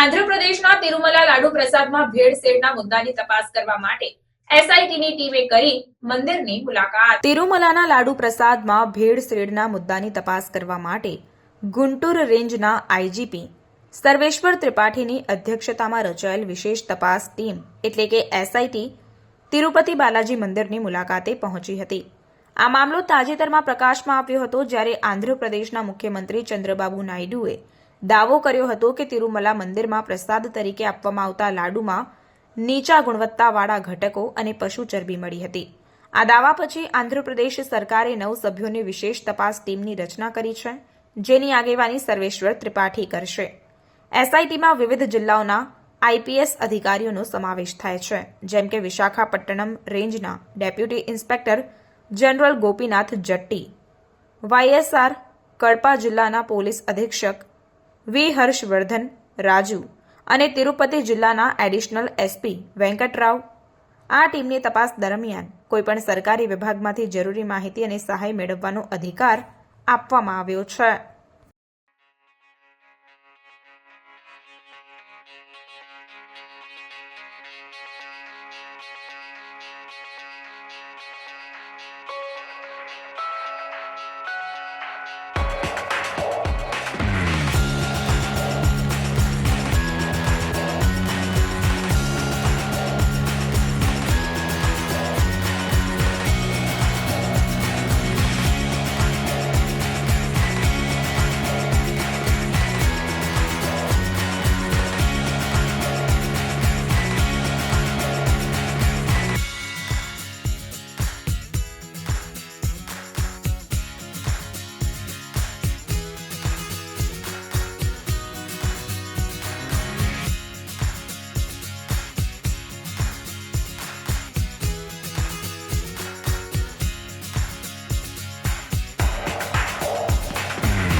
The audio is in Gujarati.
આંધ્રપ્રદેશના તિરુમલા લાડુ પ્રસાદમાં ભેળસેળના મુદ્દાની તપાસ કરવા માટે તિરુમલાના લાડુ પ્રસાદમાં ભેળસેળના મુદ્દાની તપાસ કરવા માટે ગુંટુર રેન્જના આઈજીપી સર્વેશ્વર ત્રિપાઠીની અધ્યક્ષતામાં રચાયેલ વિશેષ તપાસ ટીમ, એટલે કે એસઆઈટી, તિરુપતિ બાલાજી મંદિરની મુલાકાતે પહોંચી હતી. આ મામલો તાજેતરમાં પ્રકાશમાં આવ્યો હતો જ્યારે આંધ્રપ્રદેશના મુખ્યમંત્રી ચંદ્રબાબુ નાયડુએ દાવો કર્યો હતો કે તિરુમલા મંદિરમાં પ્રસાદ તરીકે આપવામાં આવતા લાડુમાં નીચા ગુણવત્તાવાળા ઘટકો અને પશુ ચરબી મળી હતી. આ દાવા પછી આંધ્રપ્રદેશ સરકારે નવ સભ્યોની વિશેષ તપાસ ટીમની રચના કરી છે, જેની આગેવાની સર્વેશ્વર ત્રિપાઠી કરશે. એસઆઈટીમાં વિવિધ જિલ્લાઓના આઈપીએસ અધિકારીઓનો સમાવેશ થાય છે, જેમ કે વિશાખાપટ્ટનમ રેન્જના deputy inspector general Gopinath Jatti, YSR Kadapa જિલ્લાના પોલીસ અધિક્ષક વી. હર્ષવર્ધન, રાજુ અને તિરુપતિ જિલ્લાના એડિશનલ એસપી વેંકટરાવ. આ ટીમની તપાસ દરમિયાન કોઈપણ સરકારી વિભાગમાંથી જરૂરી માહિતી અને સહાય મેળવવાનો અધિકાર આપવામાં આવ્યો છે.